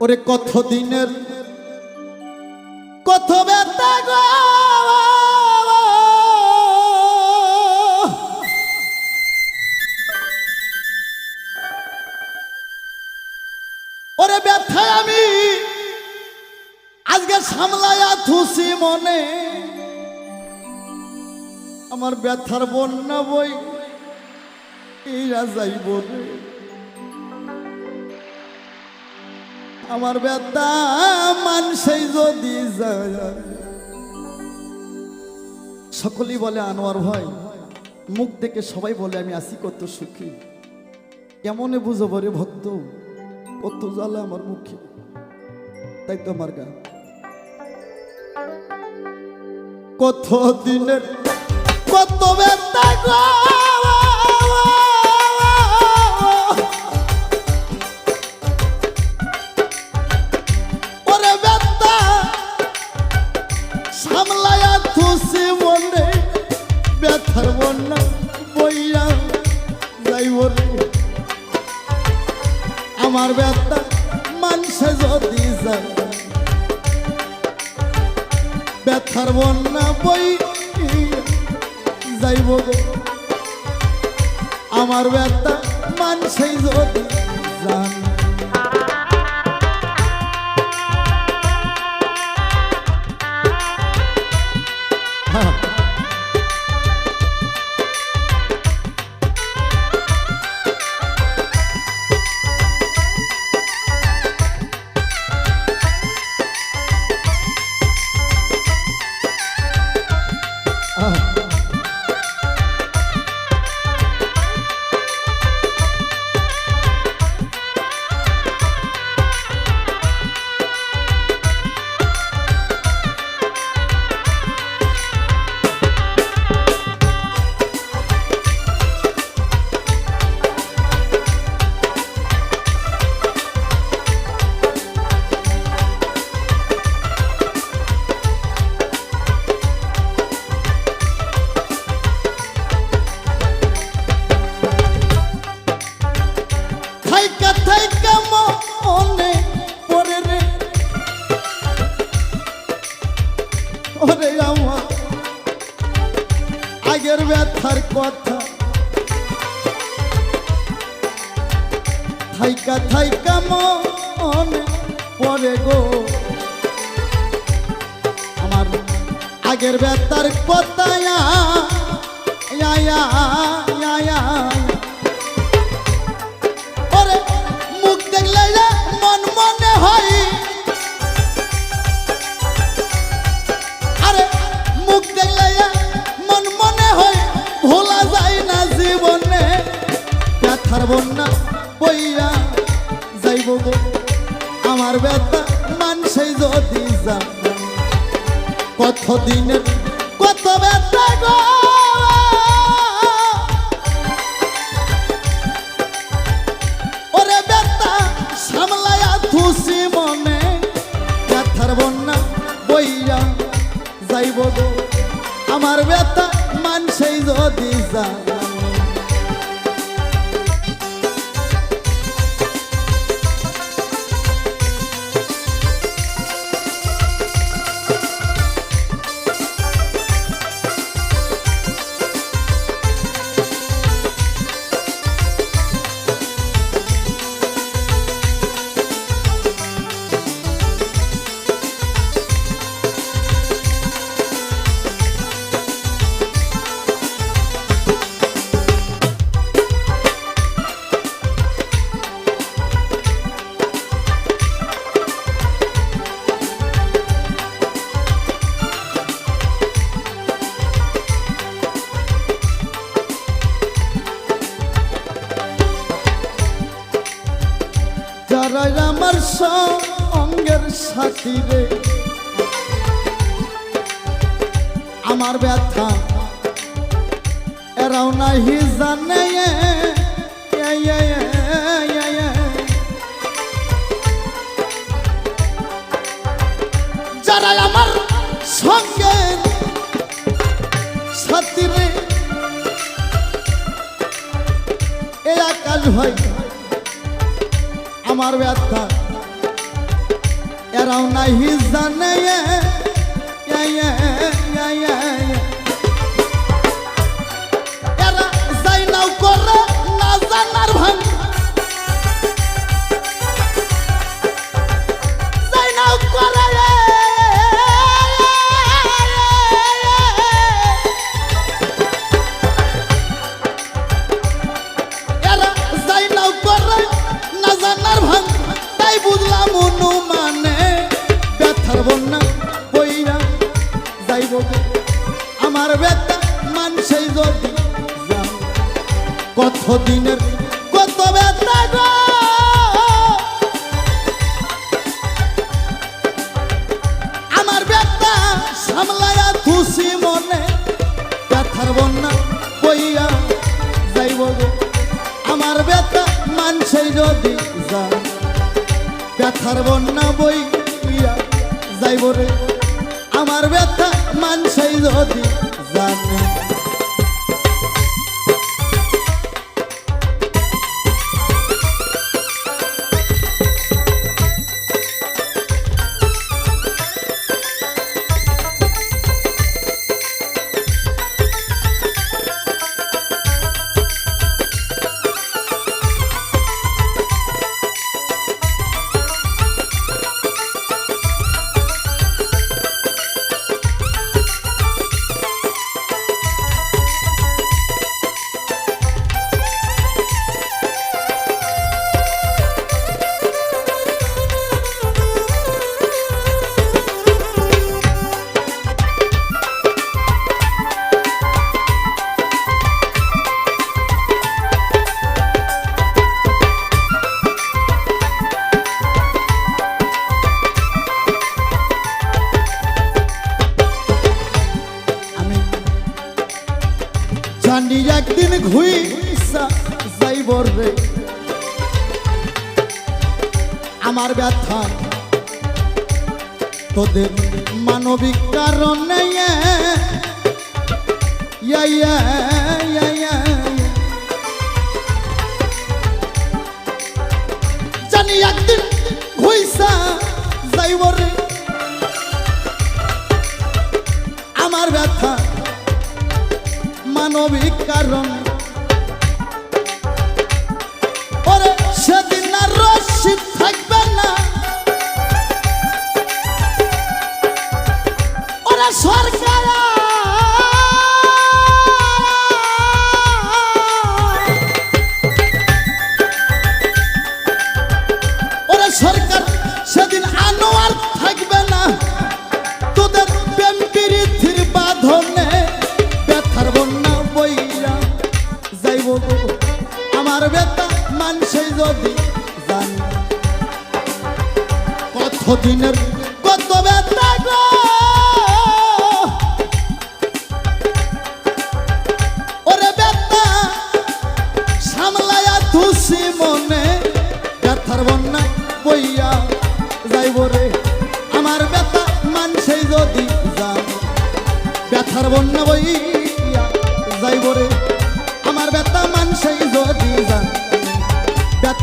ওরে কত দিনের কত ব্যথা গো! ওরে ব্যথায় আমি আজকে সামলায়া থুসি মনে। আমার ব্যথার বন্যা বই এইরা যাইব রে আমার ব্যথা মানসেই যদি সকলেই বলে, আনোয়ার ভাই, মুখ দেখে সবাই বলে, আমি আসি কত সুখী। কেমনে বুঝব রে ভক্ত? কত জ্বালা আমার মুখে। তাই তো আমার গান কত দিনের, কত ব্যথা গো আমার ব্যথা মানুষে যদি ব্যথার বন্যা বই যাইব আমার ব্যথা মানুষে যদি জান ওরে আমার আগের ব্যথার কথা। থাইকা থাইকা মনে পড়ে গো। আমার আগের ব্যথার কথা মুখ দেখলে মন মনে হয় দিনের কত ব্যথা গো। ওরে ব্যথা সামলায়া থুসি মনে, ব্যথার বন্যা আমার ব্যথা মানসেই যদি যায়। আমার সঙ্গের সাথী রে আমার ব্যথা এরাও নাহি জানে। যারা আমার সঙ্গে সাথী রে এ আকাশ ভাই তোমার ব্যথা। এরাও নাই জানে। কত কত ব্যথা গো। আমার ব্যথা সামলায়া খুশি মনে, ব্যথার বন্যা বইয়া যাইব গো। আমার ব্যথা মানছেই যদি যা, ব্যথার বন্যা বইয়া যাইব রে। আমার ব্যথা মানছেই যদি জানে জানি একদিন ঘুইসা যাইব রে আমার ব্যথা তোদের মানবিক কারণে ইয়া, ইয়া, ইয়া, ইয়া। মানবিক জান কত কত ব্যথা গো? ওরে ব্যথা সামলায়া তুসি মনে, ব্যথার বন্যা বইয়া যাইব রে। আমার ব্যথা মানছে যদি যান ব্যথার বন্যা বইয়া যাইব রে। আমার ব্যথা মানছে যদি